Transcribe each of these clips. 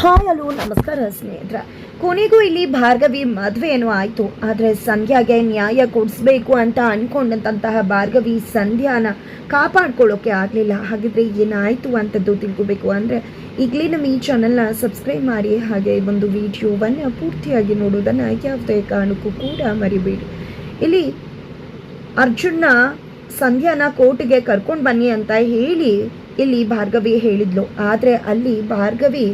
Hi, hello, ನಮಸ್ಕಾರ ಸ್ನೇಹಿತರ. ಕೊನೆಗೂ ಇಲ್ಲಿ ಭಾರ್ಗವಿ ಮದುವೆ ಏನೋ ಆಯಿತು? ಆದರೆ ಸಂಧ್ಯಾಗೆ ನ್ಯಾಯ ಕೊಡಿಸ್ಬೇಕು ಅಂತ ಅನ್ಕೊಂಡಂತಹ ಭಾರ್ಗವಿ ಸಂಧ್ಯಾನ ಕಾಪಾಡ್ಕೊಳ್ಳೋಕೆ ಆಗಲಿಲ್ಲ. ಹಾಗಿದ್ರೆ ಏನಾಯಿತು ಅಂತದ್ದು ತಿಳ್ಕೊಬೇಕು. ಅಂದರೆ ಈಗಲೇ ನಮ್ಮ ಈ ಚಾನಲ್ನ ಸಬ್ಸ್ಕ್ರೈಬ್ ಮಾಡಿ, ಹಾಗೆ ಒಂದು ವಿಡಿಯೋವನ್ನು ಪೂರ್ತಿಯಾಗಿ ನೋಡೋದನ್ನು ಯಾವುದೇ ಕಾರಣಕ್ಕೂ ಕೂಡ ಮರಿಬೇಡಿ. ಇಲ್ಲಿ ಅರ್ಜುನ್ನ ಸಂಧ್ಯಾನ ಕೋರ್ಟಿಗೆ ಕರ್ಕೊಂಡು ಬನ್ನಿ ಅಂತ ಹೇಳಿ ಇಲ್ಲಿ ಭಾರ್ಗವಿ ಹೇಳಿದ್ಲು. ಆದರೆ ಅಲ್ಲಿ ಭಾರ್ಗವಿ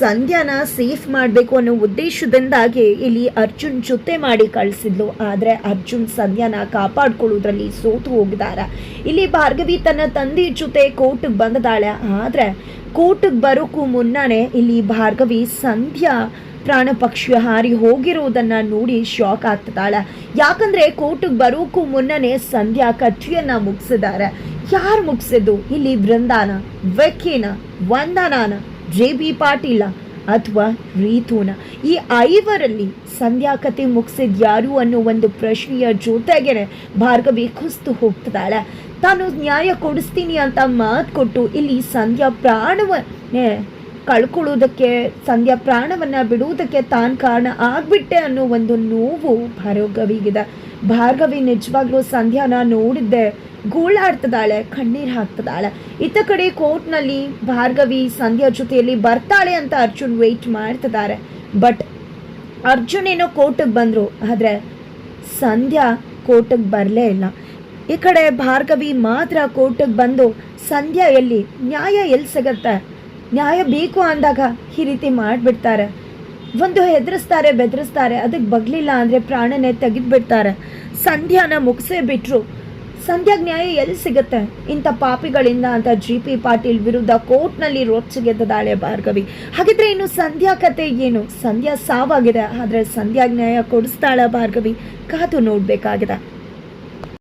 ಸಂಧ್ಯಾನ ಸೇಫ್ ಮಾಡಬೇಕು ಅನ್ನೋ ಉದ್ದೇಶದಿಂದಾಗಿ ಇಲ್ಲಿ ಅರ್ಜುನ್ ಜೊತೆ ಮಾಡಿ ಕಳಿಸಿದ್ಲು. ಆದರೆ ಅರ್ಜುನ್ ಸಂಧ್ಯಾನ ಕಾಪಾಡ್ಕೊಳ್ಳೋದ್ರಲ್ಲಿ ಸೋತು ಹೋಗಿದಾರ ಇಲ್ಲಿ ಭಾರ್ಗವಿ ತನ್ನ ತಂದೆ ಜೊತೆ ಕೋರ್ಟಿಗೆ ಬಂದಿದ್ದಾಳೆ. ಆದರೆ ಕೋರ್ಟಿಗೆ ಬರೋಕ್ಕೂ ಮುನ್ನನೇ ಇಲ್ಲಿ ಭಾರ್ಗವಿ ಸಂಧ್ಯಾ ಪ್ರಾಣ ಪಕ್ಷಿ ಹಾರಿ ಹೋಗಿರುವುದನ್ನು ನೋಡಿ ಶಾಕ್ ಆಗ್ತಿದ್ದಾಳೆ. ಯಾಕಂದರೆ ಕೋರ್ಟಿಗೆ ಬರೋಕ್ಕೂ ಮುನ್ನನೇ ಸಂಧ್ಯಾ ಕಥೆಯನ್ನು ಮುಗಿಸಿದ್ದಾರೆ. ಯಾರು ಮುಗಿಸಿದ್ದು? ಇಲ್ಲಿ ಬೃಂದಾನ ವೆಕ್ಕಿನ ವಂದನಾನ. ಜೆ ಬಿ ಪಾಟೀಲ ಅಥವಾ ರೀತೂನ? ಈ ಐವರಲ್ಲಿ ಸಂಧ್ಯಾ ಕತೆ ಮುಗಿಸಿದ ಯಾರು ಅನ್ನೋ ಒಂದು ಪ್ರಶ್ನೆಯ ಜೊತೆಗೆ ಭಾರ್ಗವಿ ಕುಸ್ತು ಹೋಗ್ತದಾಳೆ ತಾನು ನ್ಯಾಯ ಕೊಡಿಸ್ತೀನಿ ಅಂತ ಮಾತು ಕೊಟ್ಟು ಇಲ್ಲಿ ಸಂಧ್ಯಾ ಪ್ರಾಣವನ್ನೇ ಕಳ್ಕೊಳ್ಳೋದಕ್ಕೆ ಸಂಧ್ಯಾ ಪ್ರಾಣವನ್ನ ಬಿಡುವುದಕ್ಕೆ ತಾನು ಕಾರಣ ಆಗ್ಬಿಟ್ಟೆ ಅನ್ನೋ ಒಂದು ನೋವು ಭಾರ್ಗವಿಗಿದೆ. ಭಾರ್ಗವಿ ನಿಜವಾಗ್ಲೂ ಸಂಧ್ಯಾನ ನೋಡಿದ್ದೆ. ಗೂಳಾಡ್ತಿದ್ದಾಳೆ, ಕಣ್ಣೀರು ಹಾಕ್ತದಾಳೆ ಇತ್ತ ಕಡೆ ಕೋರ್ಟ್ನಲ್ಲಿ ಭಾರ್ಗವಿ ಸಂಧ್ಯಾ ಜೊತೆಯಲ್ಲಿ ಬರ್ತಾಳೆ ಅಂತ ಅರ್ಜುನ್ ವೆಯ್ಟ್ ಮಾಡ್ತಿದ್ದಾರೆ. ಬಟ್ ಅರ್ಜುನ್ ಏನೋ ಕೋರ್ಟಿಗೆ ಬಂದರು. ಆದರೆ ಸಂಧ್ಯಾ ಕೋರ್ಟಿಗೆ ಬರಲೇ ಇಲ್ಲ. ಈ ಕಡೆ ಭಾರ್ಗವಿ ಮಾತ್ರ ಕೋರ್ಟಿಗೆ ಬಂದು, ಸಂಧ್ಯಾ ಎಲ್ಲಿ? ನ್ಯಾಯ ಎಲ್ಲಿ ಸಿಗತ್ತೆ? ನ್ಯಾಯ ಬೇಕು ಅಂದಾಗ ಈ ರೀತಿ ಮಾಡಿಬಿಡ್ತಾರೆ. ಒಂದು ಹೆದರಿಸ್ತಾರೆ, ಬೆದರಿಸ್ತಾರೆ, ಅದಕ್ಕೆ ಬಗ್ಲಿಲ್ಲ ಅಂದರೆ ಪ್ರಾಣನೇ ತೆಗೆದುಬಿಡ್ತಾರೆ. ಸಂಧ್ಯಾನ ಮುಗಿಸೇ ಬಿಟ್ಟರು ಸಂಧ್ಯಾಗ ನ್ಯಾಯ ಎಲ್ಲಿ ಸಿಗುತ್ತೆ? ಇಂಥ ಪಾಪಿಗಳಿಂದ ಅಂತ ಜಿ ಪಿ ಪಾಟೀಲ್ ವಿರುದ್ಧ ಕೋರ್ಟ್ನಲ್ಲಿ ರೊಚ್ಚಿಗೆದ್ದದಾಳೆ ಭಾರ್ಗವಿ. ಹಾಗಿದ್ರೆ ಇನ್ನು ಸಂಧ್ಯಾ ಕತೆ ಏನು? ಸಂಧ್ಯಾ ಸಾವಾಗಿದೆ, ಆದರೆ ಸಂಧ್ಯಾ ನ್ಯಾಯ ಕೊಡಿಸ್ತಾಳ ಭಾರ್ಗವಿ. ಕಾದು ನೋಡಬೇಕಾಗಿದೆ.